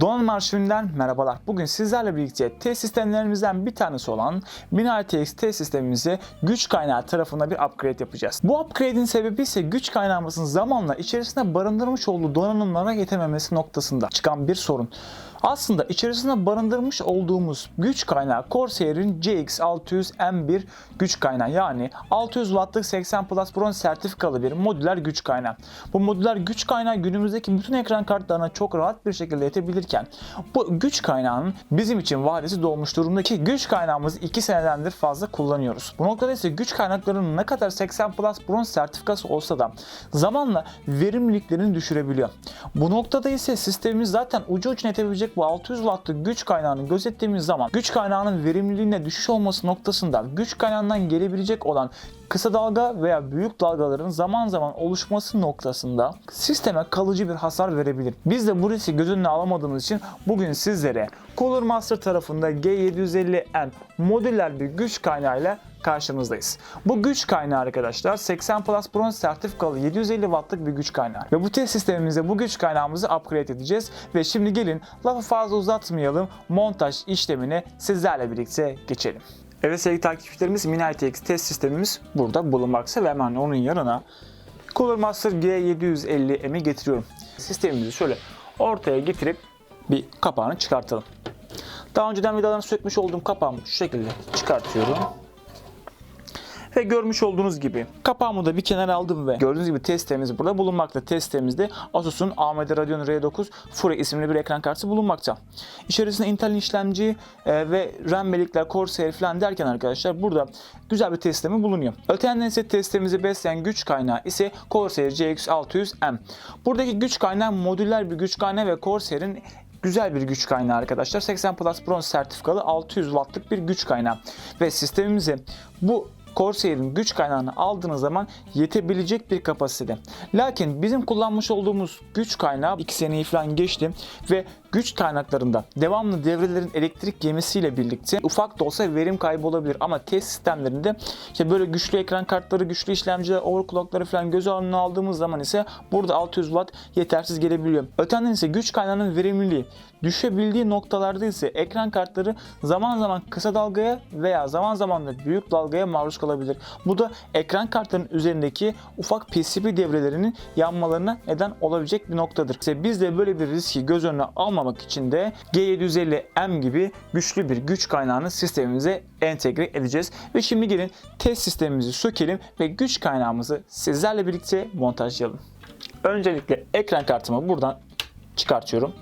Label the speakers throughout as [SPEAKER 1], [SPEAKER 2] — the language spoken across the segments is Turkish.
[SPEAKER 1] Donanım arşivinden merhabalar. Bugün sizlerle birlikte test sistemlerimizden bir tanesi olan 1000 RTX test sistemimize güç kaynağı tarafında bir upgrade yapacağız. Bu upgrade'in sebebi ise güç kaynağımızın zamanla içerisinde barındırmış olduğu donanımlara yetememesi noktasında çıkan bir sorun. Aslında içerisinde barındırmış olduğumuz güç kaynağı Corsair'in CX600M1 güç kaynağı yani 600 wattlık 80 Plus bronz sertifikalı bir modüler güç kaynağı. Bu modüler güç kaynağı günümüzdeki bütün ekran kartlarına çok rahat bir şekilde yetebilirken bu güç kaynağının bizim için vadesi dolmuş durumda ki güç kaynağımızı 2 senedendir fazla kullanıyoruz. Bu noktada ise güç kaynaklarının ne kadar 80 Plus bronz sertifikası olsa da zamanla verimliliklerini düşürebiliyor. Bu noktada ise sistemimiz zaten ucu ucuna yetebilecek bu 600 wattlık güç kaynağını gözettiğimiz zaman güç kaynağının verimliliğine düşüş olması noktasında güç kaynağından gelebilecek olan kısa dalga veya büyük dalgaların zaman zaman oluşması noktasında sisteme kalıcı bir hasar verebilir. Biz de bu riski göz önüne alamadığımız için bugün sizlere Cooler Master tarafında G750M modüler bir güç kaynağıyla karşınızdayız. Bu güç kaynağı arkadaşlar 80 Plus bronz sertifikalı 750 wattlık bir güç kaynağı. Ve bu test sistemimizde bu güç kaynağımızı upgrade edeceğiz. Ve şimdi gelin lafı fazla uzatmayalım montaj işlemine sizlerle birlikte geçelim. Evet sevgili takipçilerimiz Mini ITX test sistemimiz burada bulunmakta ve hemen onun yanına Cooler Master G750M'i getiriyorum. Sistemimizi şöyle ortaya getirip bir kapağını çıkartalım. Daha önceden vidalarını sökmüş olduğum kapağımı şu şekilde çıkartıyorum. Ve görmüş olduğunuz gibi kapağımı da bir kenara aldım ve gördüğünüz gibi testimiz burada bulunmakta. Testimizde Asus'un AMD Radeon R9 Fury isimli bir ekran kartı bulunmakta. İçerisinde Intel'in işlemci e, ve RAM bellikler, Corsair falan derken arkadaşlar burada güzel bir testimi bulunuyor. Öte yandan ise testimizi besleyen güç kaynağı ise Corsair GX600M. Buradaki güç kaynağı modüler bir güç kaynağı ve Corsair'in güzel bir güç kaynağı arkadaşlar. 80 Plus bronz sertifikalı 600 wattlık bir güç kaynağı. Ve sistemimizi bu Corsair'in güç kaynağını aldığınız zaman yetebilecek bir kapasitede. Lakin bizim kullanmış olduğumuz güç kaynağı 2 seneyi falan geçti ve güç kaynaklarında devamlı devrelerin elektrik yemesiyle birlikte ufak da olsa verim kaybı olabilir ama test sistemlerinde işte böyle güçlü ekran kartları, güçlü işlemciler, overclockları falan göz önüne aldığımız zaman ise burada 600 watt yetersiz gelebiliyor. Öte yandan ise güç kaynağının verimliliği düşebildiği noktalarda ise ekran kartları zaman zaman kısa dalgaya veya zaman zaman da büyük dalgaya maruz kalabilir. Bu da ekran kartlarının üzerindeki ufak PCB devrelerinin yanmalarına neden olabilecek bir noktadır. İşte biz de böyle bir riski göz önüne almamak için de G750M gibi güçlü bir güç kaynağını sistemimize entegre edeceğiz. Ve şimdi gelin test sistemimizi sökelim ve güç kaynağımızı sizlerle birlikte montajlayalım. Öncelikle ekran kartımı buradan çıkartıyorum.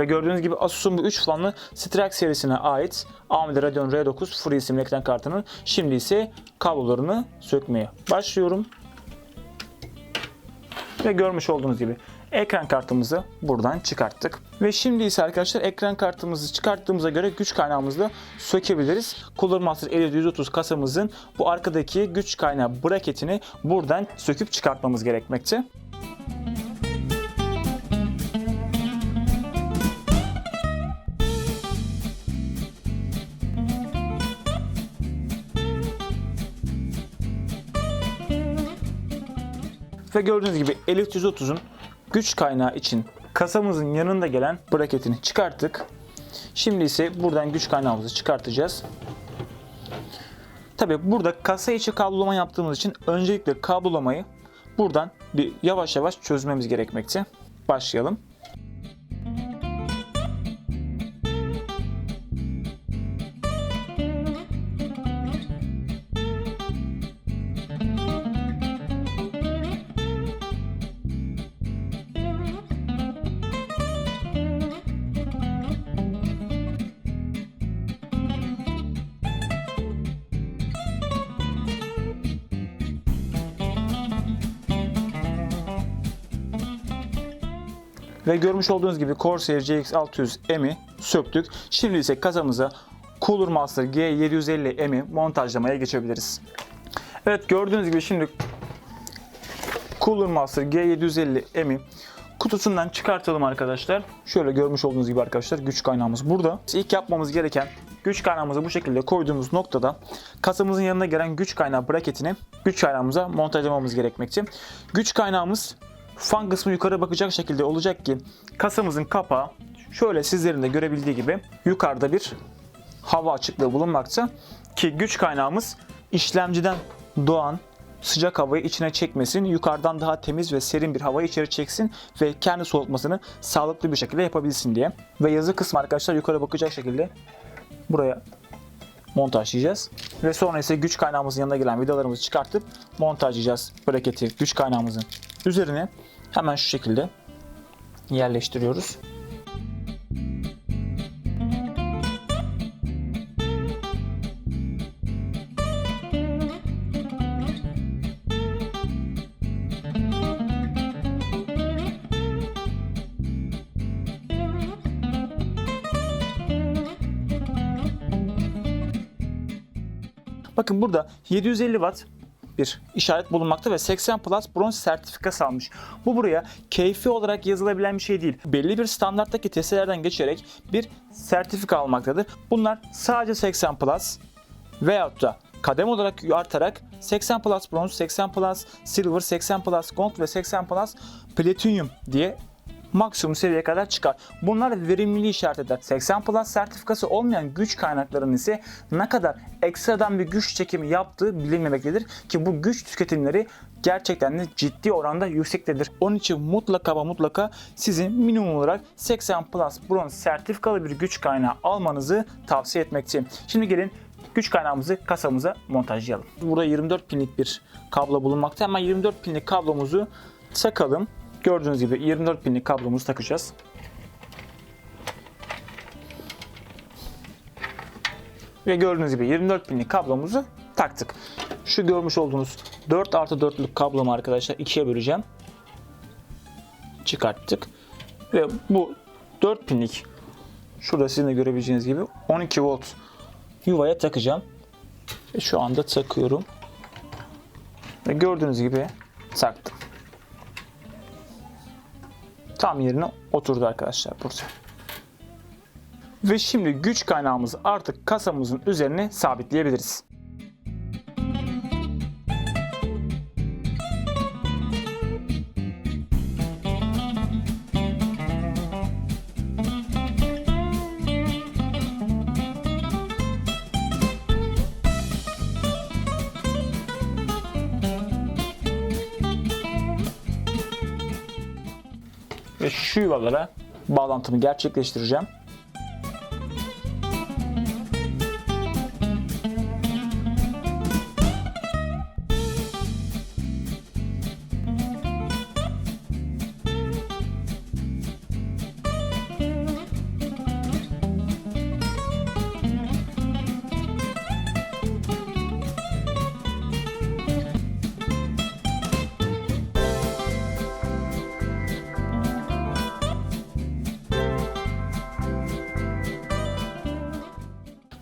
[SPEAKER 1] Ve gördüğünüz gibi Asus'un bu 3 fanlı Strix serisine ait AMD Radeon R9 Fury isimli ekran kartının şimdi ise kablolarını sökmeye başlıyorum. Ve görmüş olduğunuz gibi ekran kartımızı buradan çıkarttık. Ve şimdi ise arkadaşlar ekran kartımızı çıkarttığımıza göre güç kaynağımızı da sökebiliriz. Cooler Master 5130 kasamızın bu arkadaki güç kaynağı braketini buradan söküp çıkartmamız gerekmekte. Ve gördüğünüz gibi 5330'un güç kaynağı için kasamızın yanında gelen braketini çıkarttık. Şimdi ise buradan güç kaynağımızı çıkartacağız. Tabi burada kasa içi kablolama yaptığımız için öncelikle kablolamayı buradan bir yavaş yavaş çözmemiz gerekmekte. Başlayalım. Ve görmüş olduğunuz gibi Corsair GX600M'i söktük. Şimdi ise kasamıza Cooler Master G750M'i montajlamaya geçebiliriz. Evet gördüğünüz gibi şimdi Cooler Master G750M'i kutusundan çıkartalım arkadaşlar. Şöyle görmüş olduğunuz gibi arkadaşlar güç kaynağımız burada. İlk yapmamız gereken güç kaynağımızı bu şekilde koyduğumuz noktada kasamızın yanına gelen güç kaynağı braketini güç kaynağımıza montajlamamız gerekmekte. Güç kaynağımız fan kısmı yukarı bakacak şekilde olacak ki kasamızın kapağı şöyle sizlerin de görebildiği gibi yukarıda bir hava açıklığı bulunmakta ki güç kaynağımız işlemciden doğan sıcak havayı içine çekmesin, yukarıdan daha temiz ve serin bir havayı içeri çeksin ve kendi soğutmasını sağlıklı bir şekilde yapabilsin diye. Ve yazı kısmı arkadaşlar yukarı bakacak şekilde buraya montajlayacağız. Ve sonra ise güç kaynağımızın yanına gelen vidalarımızı çıkartıp montajlayacağız braketi güç kaynağımızın üzerine. Hemen şu şekilde yerleştiriyoruz. Bakın burada 750 watt bir işaret bulunmakta ve 80 Plus bronz sertifikası almış. Bu buraya keyfi olarak yazılabilen bir şey değil. Belli bir standarttaki testelerden geçerek bir sertifika almaktadır. Bunlar sadece 80 Plus veyahut da kadem olarak artarak 80 Plus bronz, 80 Plus silver, 80 Plus gold ve 80 Plus platinum diye maksimum seviyeye kadar çıkar. Bunlar verimliliği işaret eder. 80 Plus sertifikası olmayan güç kaynaklarının ise ne kadar ekstradan bir güç çekimi yaptığı bilinmemektedir ki bu güç tüketimleri gerçekten de ciddi oranda yüksektedir. Onun için mutlaka ve mutlaka sizin minimum olarak 80 Plus bronz sertifikalı bir güç kaynağı almanızı tavsiye etmekteyim. Şimdi gelin güç kaynağımızı kasamıza montajlayalım. Burada 24 pinlik bir kablo bulunmakta. Hemen 24 pinlik kablomuzu takalım. Gördüğünüz gibi 24 pinlik kablomuzu takacağız. Ve gördüğünüz gibi 24 pinlik kablomuzu taktık. Şu görmüş olduğunuz 4 artı 4'lük kablomu arkadaşlar ikiye böleceğim. Çıkarttık. Ve bu 4 pinlik şurada sizin de görebileceğiniz gibi 12 volt yuvaya takacağım. Ve şu anda takıyorum. Ve gördüğünüz gibi taktım. Tam yerine oturdu arkadaşlar burada. Ve şimdi güç kaynağımızı artık kasamızın üzerine sabitleyebiliriz. Ve şu yuvalara bağlantımı gerçekleştireceğim.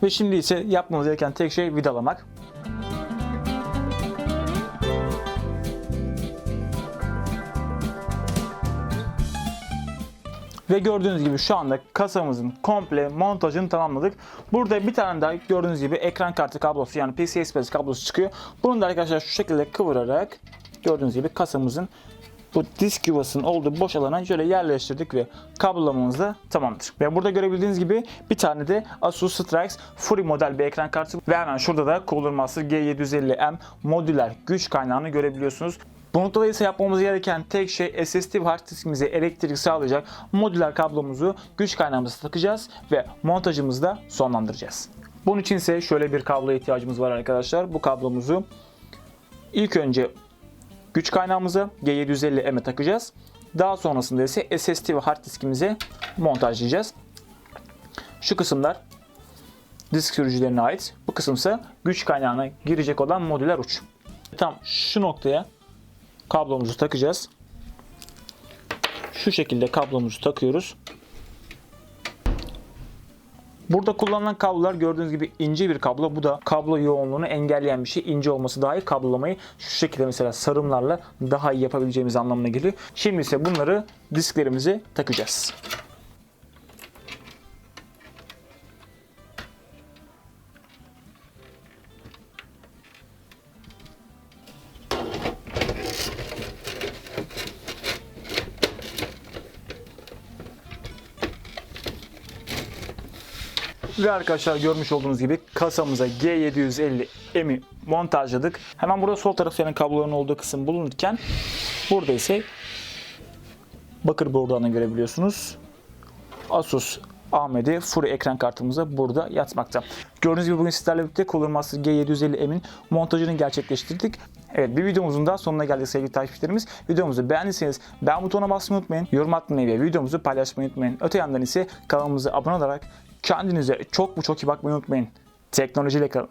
[SPEAKER 1] Ve şimdi ise yapmamız gereken tek şey vidalamak. Ve gördüğünüz gibi şu anda kasamızın komple montajını tamamladık. Burada bir tane daha gördüğünüz gibi ekran kartı kablosu yani PCI Express kablosu çıkıyor. Bunu da arkadaşlar şu şekilde kıvırarak gördüğünüz gibi kasamızın bu disk yuvasının olduğu boş alana şöyle yerleştirdik ve kablolamamız da tamamdır. Ve burada görebildiğiniz gibi bir tane de Asus Strix Fury model bir ekran kartı ve hemen şurada da Cooler Master G750M modüler güç kaynağını görebiliyorsunuz. Bu noktada ise yapmamız gereken tek şey SSD ve hard diskimize elektrik sağlayacak modüler kablomuzu güç kaynağımıza takacağız ve montajımızı da sonlandıracağız. Bunun için ise şöyle bir kabloya ihtiyacımız var arkadaşlar. Bu kablomuzu ilk önce güç kaynağımızı G750M'e takacağız. Daha sonrasında ise SSD ve hard diskimize montajlayacağız. Şu kısımlar disk sürücülerine ait. Bu kısımsa güç kaynağına girecek olan modüler uç. Tam şu noktaya kablomuzu takacağız. Şu şekilde kablomuzu takıyoruz. Burada kullanılan kablolar gördüğünüz gibi ince bir kablo. Bu da kablo yoğunluğunu engelleyen bir şey. İnce olması daha iyi kablolamayı şu şekilde mesela sarımlarla daha iyi yapabileceğimiz anlamına geliyor. Şimdi ise bunları disklerimize takacağız. Ve arkadaşlar görmüş olduğunuz gibi kasamıza G750M'i montajladık. Hemen burada sol tarafta yani kabloların olduğu kısım bulunurken burada ise bakır borularını görebiliyorsunuz. Asus AMD Full ekran kartımıza burada yatmakta. Gördüğünüz gibi bugün sizlerle birlikte Cooler Master G750M'in montajını gerçekleştirdik. Evet bir videomuzun daha sonuna geldik sevgili takipçilerimiz. Videomuzu beğendiyseniz beğen butonuna basmayı unutmayın. Yorum atmayı ve videomuzu paylaşmayı unutmayın. Öte yandan ise kanalımıza abone olarak kendinize çok mu çok iyi bakmayı unutmayın. Teknolojiyle kalın.